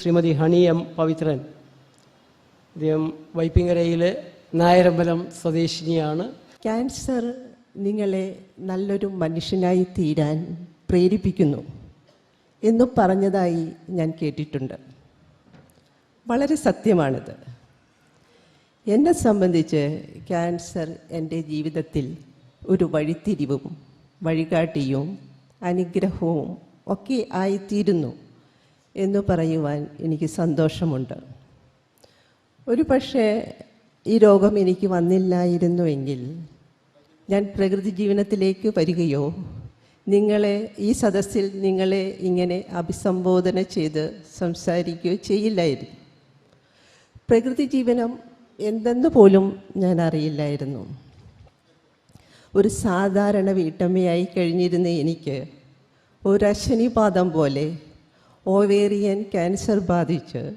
Shrimati honey M Pavithran. അദ്ദേഹം വൈപ്പിങ്ങരയിലെ Nayarambalam സ്വദേശിനിയാണ്. Cancer നിങ്ങളെ നല്ലൊരു മനുഷ്യനായി തീരാൻ പ്രേരിപ്പിക്കുന്നു എന്ന് പറഞ്ഞതായി ഞാൻ കേട്ടിട്ടുണ്ട്. വളരെ സത്യമാണിത്. എന്നെ സംബന്ധിച്ച് ക്യാൻസർ എന്റെ ജീവിതത്തിൽ ഒരു വഴിത്തിരിവും വഴികാട്ടിയും അനുഗ്രഹവും ഒക്കെ ആയിത്തീരുന്നു. എന്ന് പറയുവാൻ എനിക്ക് സന്തോഷമുണ്ട്. ഒരു പക്ഷേ ഈ രോഗം എനിക്ക് വന്നില്ലായിരുന്നുവെങ്കിൽ ഞാൻ പ്രകൃതി ജീവനത്തിലേക്ക് വരികയോ നിങ്ങളെ ഈ സദസ്സിൽ നിങ്ങളെ ഇങ്ങനെ അഭിസംബോധന ചെയ്ത് സംസാരിക്കുകയോ ചെയ്യില്ലായിരുന്നു. പ്രകൃതി ജീവനം എന്തെന്ന് പോലും ഞാൻ അറിയില്ലായിരുന്നു. ഒരു സാധാരണ വീട്ടമ്മയായി കഴിഞ്ഞിരുന്ന എനിക്ക് ഒരു അശ്വനിപാദം പോലെ ഓവേറിയൻ ക്യാൻസർ ബാധിച്ച്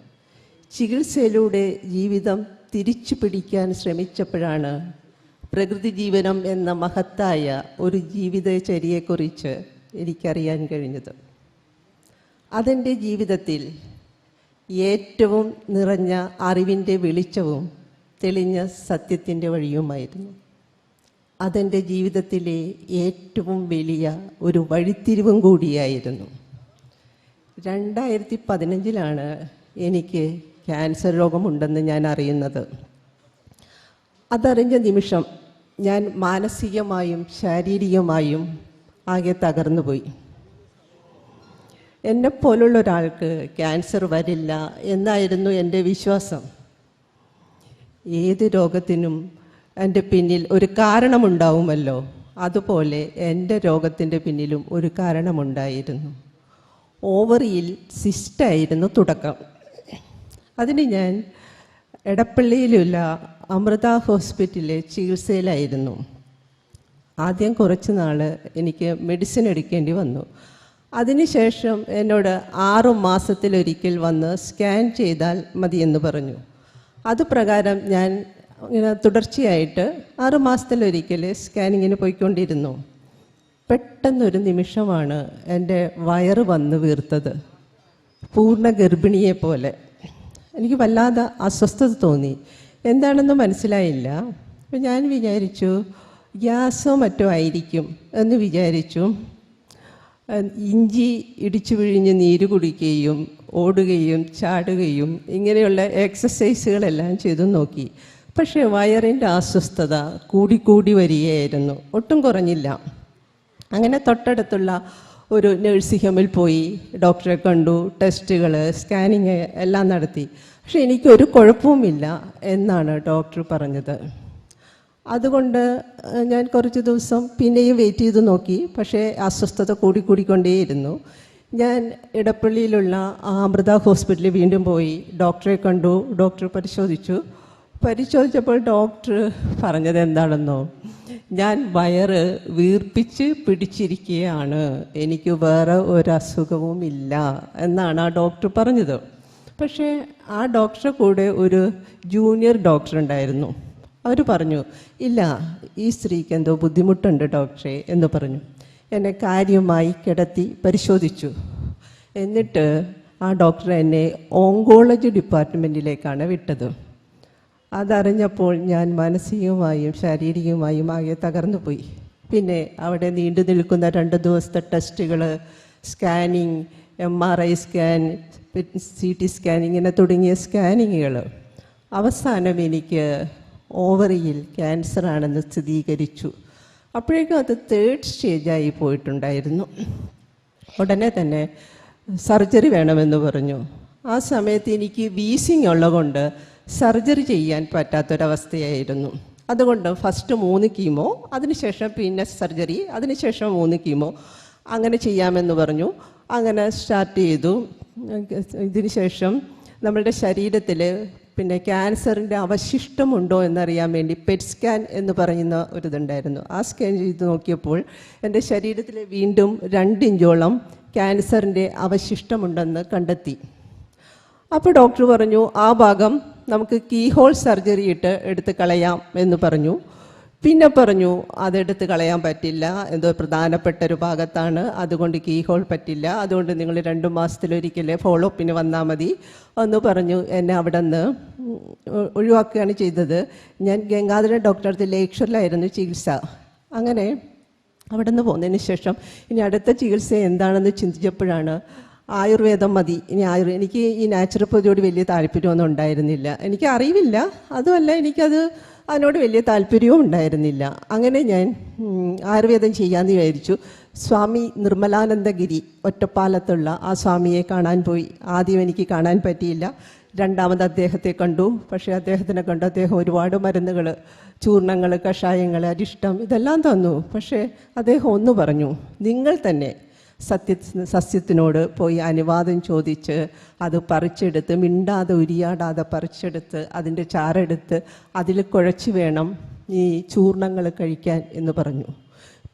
ചികിത്സയിലൂടെ ജീവിതം തിരിച്ചു പിടിക്കാൻ ശ്രമിച്ചപ്പോഴാണ് പ്രകൃതി ജീവനം എന്ന മഹത്തായ ഒരു ജീവിതചര്യയെക്കുറിച്ച് എനിക്കറിയാൻ കഴിഞ്ഞത്. അതെന്റെ ജീവിതത്തിൽ ഏറ്റവും നിറഞ്ഞ അറിവിന്റെ വെളിച്ചവും തെളിഞ്ഞ സത്യത്തിന്റെ വഴിയുമായിരുന്നു. അതെന്റെ ജീവിതത്തിലെ ഏറ്റവും വലിയ ഒരു വഴിത്തിരിവും കൂടിയായിരുന്നു. രണ്ടായിരത്തി പതിനഞ്ചിലാണ് എനിക്ക് ക്യാൻസർ രോഗമുണ്ടെന്ന് ഞാൻ അറിയുന്നത്. അതറിഞ്ഞ നിമിഷം ഞാൻ മാനസികമായും ശാരീരികമായും ആകെ തകർന്നുപോയി. എന്നെ പോലുള്ള ഒരാൾക്ക് ക്യാൻസർ വരില്ല എന്നായിരുന്നു എന്റെ വിശ്വാസം. ഏത് രോഗത്തിനും എന്റെ പിന്നിൽ ഒരു കാരണമുണ്ടാവുമല്ലോ. അതുപോലെ എന്റെ രോഗത്തിന്റെ പിന്നിലും ഒരു കാരണമുണ്ടായിരുന്നു. ഓവറിയിൽ സിസ്റ്റായിരുന്നു തുടക്കം. അതിന് ഞാൻ എടപ്പള്ളിയിലുള്ള അമൃത ഹോസ്പിറ്റലിലെ ചികിത്സയിലായിരുന്നു. ആദ്യം കുറച്ച് നാൾ എനിക്ക് മെഡിസിൻ എടുക്കേണ്ടി വന്നു. അതിനുശേഷം എന്നോട് ആറു മാസത്തിലൊരിക്കൽ വന്ന് സ്കാൻ ചെയ്താൽ മതിയെന്ന് പറഞ്ഞു. അതുപ്രകാരം ഞാൻ ഇങ്ങനെ തുടർച്ചയായിട്ട് ആറു മാസത്തിലൊരിക്കൽ സ്കാനിങ്ങിന് പോയിക്കൊണ്ടിരുന്നു. പെട്ടെന്നൊരു നിമിഷമാണ് എന്റെ വയറ് വന്ന് വീർത്തത്. പൂർണ ഗർഭിണിയെ പോലെ എനിക്ക് വല്ലാതെ അസ്വസ്ഥത തോന്നി. എന്താണെന്ന് മനസ്സിലായില്ല. അപ്പം ഞാൻ വിചാരിച്ചു ഗ്യാസോ മറ്റോ ആയിരിക്കും എന്ന് വിചാരിച്ചു. ഇഞ്ചി ഇടിച്ചു വിഴിഞ്ഞ് നീര് കുടിക്കുകയും ഓടുകയും ചാടുകയും ഇങ്ങനെയുള്ള എക്സസൈസുകളെല്ലാം ചെയ്തു നോക്കി. പക്ഷേ വയറിന്റെ അസ്വസ്ഥത കൂടിക്കൂടി വരികയായിരുന്നു. ഒട്ടും കുറഞ്ഞില്ല. അങ്ങനെ തൊട്ടടുത്തുള്ള ഒരു നഴ്സിംഗ് ഹോമിൽ പോയി ഡോക്ടറെ കണ്ടു ടെസ്റ്റുകൾ സ്കാനിങ് എല്ലാം നടത്തി. പക്ഷെ എനിക്കൊരു കുഴപ്പവുമില്ല എന്നാണ് ഡോക്ടർ പറഞ്ഞത്. അതുകൊണ്ട് ഞാൻ കുറച്ച് ദിവസം പിന്നെയും വെയിറ്റ് ചെയ്ത് നോക്കി. പക്ഷേ അസ്വസ്ഥത കൂടിക്കൂടിക്കൊണ്ടേയിരുന്നു ഞാൻ ഇടപ്പള്ളിയിലുള്ള അമൃത ഹോസ്പിറ്റലിൽ വീണ്ടും പോയി. ഡോക്ടറെ കണ്ടു ഡോക്ടർ പരിശോധിച്ചു. പരിശോധിച്ചപ്പോൾ ഡോക്ടർ പറഞ്ഞത് എന്താണെന്നോ? ഞാൻ വയറ് വീർപ്പിച്ച് പിടിച്ചിരിക്കുകയാണ്. എനിക്ക് വേറെ ഒരു അസുഖവും ഇല്ല എന്നാണ് ആ ഡോക്ടർ പറഞ്ഞത്. പക്ഷേ ആ ഡോക്ടറെ കൂടെ ഒരു ജൂനിയർ ഡോക്ടർ ഉണ്ടായിരുന്നു. അവർ പറഞ്ഞു ഇല്ല ഈ സ്ത്രീക്ക് എന്തോ ബുദ്ധിമുട്ടുണ്ട് ഡോക്ടറെ എന്ന് പറഞ്ഞു. എന്നെ കാര്യമായി കിടത്തി പരിശോധിച്ചു. എന്നിട്ട് ആ ഡോക്ടർ എന്നെ ഓങ്കോളജി ഡിപ്പാർട്ട്മെന്റിലേക്കാണ് വിട്ടത്. അതറിഞ്ഞപ്പോൾ ഞാൻ മാനസികമായും ശാരീരികമായും ആകെ തകർന്നുപോയി. പിന്നെ അവിടെ നീണ്ടു നിൽക്കുന്ന രണ്ട് ദിവസത്തെ ടെസ്റ്റുകൾ scanning M R I scan C T scan ഇങ്ങനെ തുടങ്ങിയ സ്കാനിങ്ങുകൾ അവസാനം എനിക്ക് ഓവറിയിൽ ക്യാൻസർ ആണെന്ന് സ്ഥിരീകരിച്ചു. അപ്പോഴേക്കും അത് തേർഡ് സ്റ്റേജായി പോയിട്ടുണ്ടായിരുന്നു. ഉടനെ തന്നെ സർജറി വേണമെന്ന് പറഞ്ഞു. ആ സമയത്ത് എനിക്ക് വീസിങ് ഉള്ളതുകൊണ്ട് സർജറി ചെയ്യാൻ പറ്റാത്തൊരവസ്ഥയായിരുന്നു. അതുകൊണ്ട് ഫസ്റ്റ് മൂന്ന് കീമോ അതിനുശേഷം പിന്നെ സർജറി അതിനുശേഷം മൂന്ന് കീമോ അങ്ങനെ ചെയ്യാമെന്ന് പറഞ്ഞു. അങ്ങനെ സ്റ്റാർട്ട് ചെയ്തു. ഇതിനുശേഷം നമ്മളുടെ ശരീരത്തിൽ പിന്നെ ക്യാൻസറിന്റെ അവശിഷ്ടമുണ്ടോ എന്നറിയാൻ വേണ്ടി പെറ്റ് സ്കാൻ എന്ന് പറയുന്ന ഒരിതുണ്ടായിരുന്നു. ആ സ്കാൻ ചെയ്ത് നോക്കിയപ്പോൾ എന്റെ ശരീരത്തിൽ വീണ്ടും രണ്ടിഞ്ചോളം ക്യാൻസറിന്റെ അവശിഷ്ടമുണ്ടെന്ന് കണ്ടെത്തി. അപ്പോൾ ഡോക്ടർ പറഞ്ഞു ആ ഭാഗം നമുക്ക് കീ ഹോൾ സർജറി ഇട്ട് എടുത്ത് കളയാം എന്ന് പറഞ്ഞു. പിന്നെ പറഞ്ഞു അതെടുത്ത് കളയാൻ പറ്റില്ല. എന്തോ പ്രധാനപ്പെട്ട ഒരു ഭാഗത്താണ്. അതുകൊണ്ട് കീ ഹോൾ പറ്റില്ല. അതുകൊണ്ട് നിങ്ങൾ രണ്ട് മാസത്തിലൊരിക്കലേ ഫോളോപ്പിന് വന്നാൽ മതി എന്ന് പറഞ്ഞു എന്നെ അവിടെ നിന്ന് ഒഴിവാക്കുകയാണ് ചെയ്തത്. ഞാൻ ഗംഗാധര ഡോക്ടറുടെ ലേക്ഷറിലായിരുന്നു ചികിത്സ. അങ്ങനെ അവിടെ നിന്ന് പോകുന്നതിന് ശേഷം ഇനി അടുത്ത ചികിത്സ എന്താണെന്ന് ചിന്തിച്ചപ്പോഴാണ് ആയുർവേദം മതി. ഇനി ആയുർ എനിക്ക് ഈ നാച്ചുറോപ്പതിയോട് വലിയ താല്പര്യമൊന്നും ഉണ്ടായിരുന്നില്ല. എനിക്ക് അറിവില്ല. അതുമല്ല എനിക്കത് അതിനോട് വലിയ താല്പര്യവും ഉണ്ടായിരുന്നില്ല. അങ്ങനെ ഞാൻ ആയുർവേദം ചെയ്യാമെന്ന് വിചാരിച്ചു. സ്വാമി നിർമ്മലാനന്ദഗിരി ഒറ്റപ്പാലത്തുള്ള ആ സ്വാമിയെ കാണാൻ പോയി. ആദ്യം എനിക്ക് കാണാൻ പറ്റിയില്ല. രണ്ടാമത് അദ്ദേഹത്തെ കണ്ടു. പക്ഷേ അദ്ദേഹത്തിനെ കണ്ടു അദ്ദേഹം ഒരുപാട് മരുന്നുകൾ ചൂർണങ്ങൾ കഷായങ്ങൾ അരിഷ്ടം ഇതെല്ലാം തന്നു. പക്ഷേ അദ്ദേഹം ഒന്ന് പറഞ്ഞു നിങ്ങൾ തന്നെ സത്യ സസ്യത്തിനോട് പോയി അനുവാദം ചോദിച്ച് അത് പറിച്ചെടുത്ത് മിണ്ടാതെ ഉരിയാടാതെ പറിച്ചെടുത്ത് അതിന്റെ ചാറെടുത്ത് അതിൽ കുഴച്ച് വേണം ഈ ചൂർണങ്ങൾ കഴിക്കാൻ എന്ന് പറഞ്ഞു.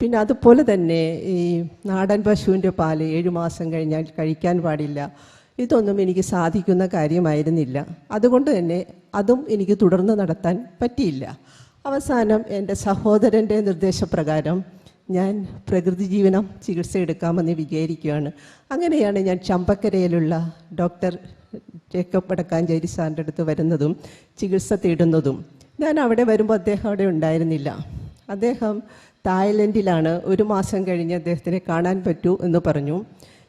പിന്നെ അതുപോലെ തന്നെ ഈ നാടൻ പശുവിന്റെ പാൽ ഏഴു മാസം കഴിഞ്ഞാൽ കഴിക്കാൻ പാടില്ല. ഇതൊന്നും എനിക്ക് സാധിക്കുന്ന കാര്യമായിരുന്നില്ല. അതുകൊണ്ട് തന്നെ അതും എനിക്ക് തുടർന്ന് നടത്താൻ പറ്റിയില്ല. അവസാനം എന്റെ സഹോദരന്റെ നിർദ്ദേശപ്രകാരം ഞാൻ പ്രകൃതി ജീവനം ചികിത്സ എടുക്കാമെന്ന് വിചാരിക്കുകയാണ്. അങ്ങനെയാണ് ഞാൻ ചമ്പക്കരയിലുള്ള ഡോക്ടർ ജേക്കബ് വടക്കാഞ്ചേരി സാറിന്റെ അടുത്ത് വരുന്നതും ചികിത്സ തേടുന്നതും. ഞാൻ അവിടെ വരുമ്പോൾ അദ്ദേഹം അവിടെ ഉണ്ടായിരുന്നില്ല. അദ്ദേഹം തായ്ലൻഡിലാണ് ഒരു മാസം കഴിഞ്ഞ് അദ്ദേഹത്തിനെ കാണാൻ പറ്റൂ എന്ന് പറഞ്ഞു.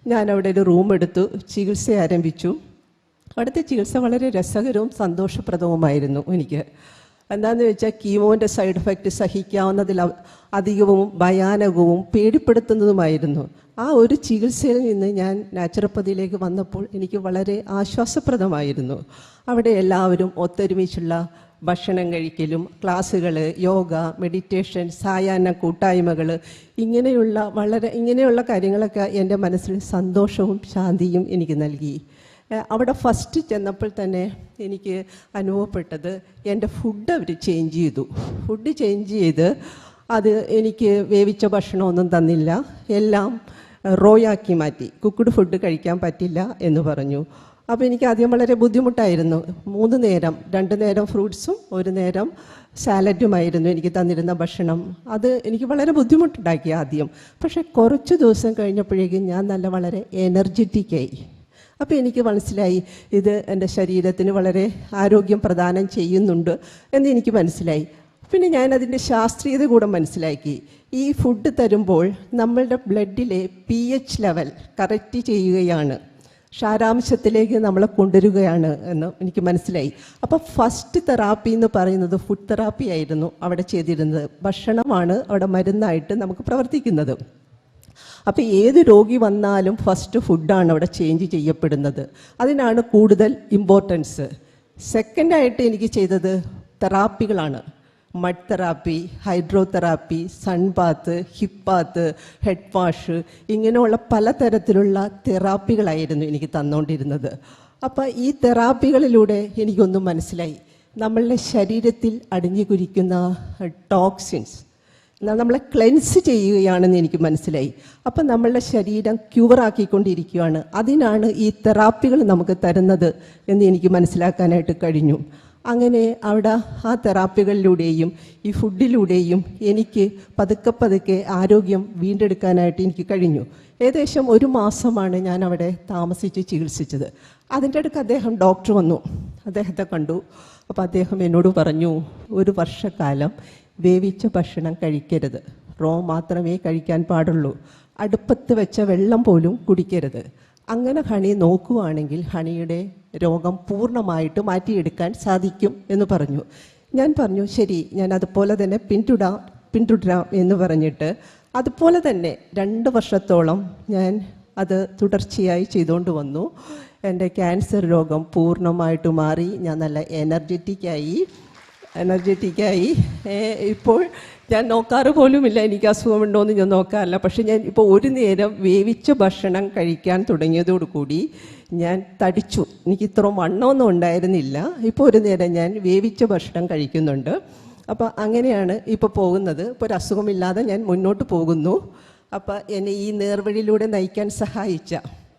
ഞാൻ അവിടെ ഒരു റൂം എടുത്തു ചികിത്സ ആരംഭിച്ചു. അവിടുത്തെ ചികിത്സ വളരെ രസകരവും സന്തോഷപ്രദവുമായിരുന്നു എനിക്ക്. എന്താണെന്ന് വെച്ചാൽ കീമോന്റെ സൈഡ് എഫക്റ്റ് സഹിക്കാവുന്നതിൽ അധികവും ഭയാനകവും പേടിപ്പെടുത്തുന്നതുമായിരുന്നു. ആ ഒരു ചികിത്സയിൽ നിന്ന് ഞാൻ നാച്ചുറപ്പതിയിലേക്ക് വന്നപ്പോൾ എനിക്ക് വളരെ ആശ്വാസപ്രദമായിരുന്നു. അവിടെ എല്ലാവരും ഒത്തൊരുമിച്ചുള്ള ഭക്ഷണം കഴിക്കലും ക്ലാസ്സുകൾ യോഗ മെഡിറ്റേഷൻ സായാഹ്ന കൂട്ടായ്മകൾ ഇങ്ങനെയുള്ള വളരെ ഇങ്ങനെയുള്ള കാര്യങ്ങളൊക്കെ എന്റെ മനസ്സിൽ സന്തോഷവും ശാന്തിയും എനിക്ക് നൽകി. അവിടെ ഫസ്റ്റ് ചെന്നപ്പോൾ തന്നെ എനിക്ക് അനുഭവപ്പെട്ടത് എന്റെ ഫുഡ് അവർ ചേഞ്ച് ചെയ്തു. ഫുഡ് ചേഞ്ച് ചെയ്ത് അത് എനിക്ക് വേവിച്ച ഭക്ഷണമൊന്നും തന്നില്ല. എല്ലാം റോയാക്കി മാറ്റി. കുക്ക്ഡ് ഫുഡ് കഴിക്കാൻ പറ്റില്ല എന്ന് പറഞ്ഞു. അപ്പോൾ എനിക്ക് ആദ്യം വളരെ ബുദ്ധിമുട്ടായിരുന്നു. മൂന്ന് നേരം രണ്ട് നേരം ഫ്രൂട്ട്സും ഒരു നേരം സാലഡുമായിരുന്നു എനിക്ക് തന്നിരുന്ന ഭക്ഷണം. അത് എനിക്ക് വളരെ ബുദ്ധിമുട്ടുണ്ടാക്കി ആദ്യം. പക്ഷേ കുറച്ച് ദിവസം കഴിഞ്ഞപ്പോഴേക്കും ഞാൻ നല്ല വളരെ എനർജറ്റിക്കായി അപ്പോൾ എനിക്ക് മനസ്സിലായി ഇത് എന്റെ ശരീരത്തിന് വളരെ ആരോഗ്യം പ്രദാനം ചെയ്യുന്നുണ്ട് എന്ന് എനിക്ക് മനസ്സിലായി. പിന്നെ ഞാൻ അതിന്റെ ശാസ്ത്രീയത കൂടെ മനസ്സിലാക്കി. ഈ ഫുഡ് തരുമ്പോൾ നമ്മളുടെ ബ്ലഡിലെ പി എച്ച് ലെവൽ കറക്റ്റ് ചെയ്യുകയാണ്. ക്ഷാരാംശത്തിലേക്ക് നമ്മളെ കൊണ്ടുവരികയാണ് എന്ന് എനിക്ക് മനസ്സിലായി. അപ്പോൾ ഫസ്റ്റ് തെറാപ്പി എന്ന് പറയുന്നത് ഫുഡ് തെറാപ്പി ആയിരുന്നു അവിടെ ചെയ്തിരുന്നത്. ഭക്ഷണമാണ് അവിടെ മരുന്നായിട്ട് നമുക്ക് പ്രവർത്തിക്കുന്നത്. അപ്പോൾ ഏത് രോഗി വന്നാലും ഫസ്റ്റ് ഫുഡാണ് അവിടെ ചേഞ്ച് ചെയ്യപ്പെടുന്നത്. അതിനാണ് കൂടുതൽ ഇമ്പോർട്ടൻസ് സെക്കൻഡായിട്ട് എനിക്ക് ചെയ്തത് തെറാപ്പികളാണ് mud therapy hydro therapy sunbath hip bath head wash ഇങ്ങനെയുള്ള പലതരത്തിലുള്ള തെറാപ്പികളായിരുന്നു എനിക്ക് തന്നുകൊണ്ടിരുന്നത് അപ്പോൾ ഈ തെറാപ്പികളിലൂടെ എനിക്കൊന്നും മനസ്സിലായി. നമ്മളുടെ ശരീരത്തിൽ അടിഞ്ഞു കുരിക്കുന്ന ടോക്സിൻസ് നമ്മളെ ക്ലെൻസ് ചെയ്യുകയാണെന്ന് എനിക്ക് മനസ്സിലായി. അപ്പം നമ്മളുടെ ശരീരം ക്യൂറാക്കിക്കൊണ്ടിരിക്കുകയാണ് അതിനാണ് ഈ തെറാപ്പികൾ നമുക്ക് തരുന്നത് എന്ന് എനിക്ക് മനസ്സിലാക്കാനായിട്ട് കഴിഞ്ഞു. അങ്ങനെ അവിടെ ആ തെറാപ്പികളിലൂടെയും ഈ ഫുഡിലൂടെയും എനിക്ക് പതുക്കെ പതുക്കെ ആരോഗ്യം വീണ്ടെടുക്കാനായിട്ട് എനിക്ക് കഴിഞ്ഞു. ഏകദേശം ഒരു മാസമാണ് ഞാൻ അവിടെ താമസിച്ച് ചികിത്സിച്ചത്. അതിന്റെ അടുക്ക് അദ്ദേഹം ഡോക്ടർ വന്നു. അദ്ദേഹത്തെ കണ്ടു. അപ്പോൾ അദ്ദേഹം എന്നോട് പറഞ്ഞു ഒരു വർഷക്കാലം വേവിച്ച ഭക്ഷണം കഴിക്കരുത്. റോ മാത്രമേ കഴിക്കാൻ പാടുള്ളൂ. അടുപ്പത്ത് വെച്ച വെള്ളം പോലും കുടിക്കരുത്. അങ്ങനെ ഹണി നോക്കുവാണെങ്കിൽ ഹണിയുടെ രോഗം പൂർണമായിട്ട് മാറ്റിയെടുക്കാൻ സാധിക്കും എന്ന് പറഞ്ഞു. ഞാൻ പറഞ്ഞു ശരി ഞാൻ അതുപോലെ തന്നെ പിന്തുടാം പിന്തുടരാം എന്ന് പറഞ്ഞിട്ട് അതുപോലെ തന്നെ രണ്ട് വർഷത്തോളം ഞാൻ അത് തുടർച്ചയായി ചെയ്തുകൊണ്ട് വന്നു. എന്റെ ക്യാൻസർ രോഗം പൂർണമായിട്ട് മാറി. ഞാൻ നല്ല എനർജറ്റിക്കായി എനർജറ്റിക്കായി ഇപ്പോൾ ഞാൻ നോക്കാറ് പോലുമില്ല. എനിക്ക് അസുഖമുണ്ടോയെന്ന് ഞാൻ നോക്കാറില്ല. പക്ഷേ ഞാൻ ഇപ്പോൾ ഒരു നേരം വേവിച്ച ഭക്ഷണം കഴിക്കാൻ തുടങ്ങിയതോടുകൂടി ഞാൻ തടിച്ചു. എനിക്ക് ഇത്ര വണ്ണമൊന്നും ഉണ്ടായിരുന്നില്ല. ഇപ്പോൾ ഒരു നേരം ഞാൻ വേവിച്ച ഭക്ഷണം കഴിക്കുന്നുണ്ട്. അപ്പോൾ അങ്ങനെയാണ് ഇപ്പോൾ പോകുന്നത്. ഇപ്പോൾ ഒരു അസുഖമില്ലാതെ ഞാൻ മുന്നോട്ട് പോകുന്നു. അപ്പോൾ എന്നെ ഈ നേർവഴിയിലൂടെ നയിക്കാൻ സഹായിച്ച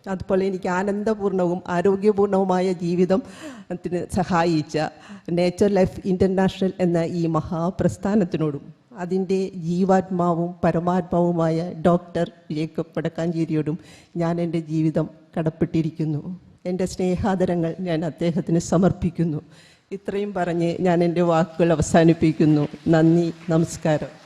അതുപോലെ എനിക്ക് ആനന്ദപൂർണവും ആരോഗ്യപൂർണവുമായ ജീവിതത്തിന് സഹായിച്ച നേച്ചർ ലൈഫ് ഇന്റർനാഷണൽ എന്ന ഈ മഹാപ്രസ്ഥാനത്തിനോടും അതിന്റെ ജീവാത്മാവും പരമാത്മാവുമായ ഡോക്ടർ ജേക്കബ് പടക്കാഞ്ചേരിയോടും ഞാൻ എന്റെ ജീവിതം കടപ്പെട്ടിരിക്കുന്നു. എന്റെ സ്നേഹാദരങ്ങൾ ഞാൻ അദ്ദേഹത്തിന് സമർപ്പിക്കുന്നു. ഇത്രയും പറഞ്ഞ് ഞാൻ എന്റെ വാക്കുകൾ അവസാനിപ്പിക്കുന്നു. നന്ദി നമസ്കാരം.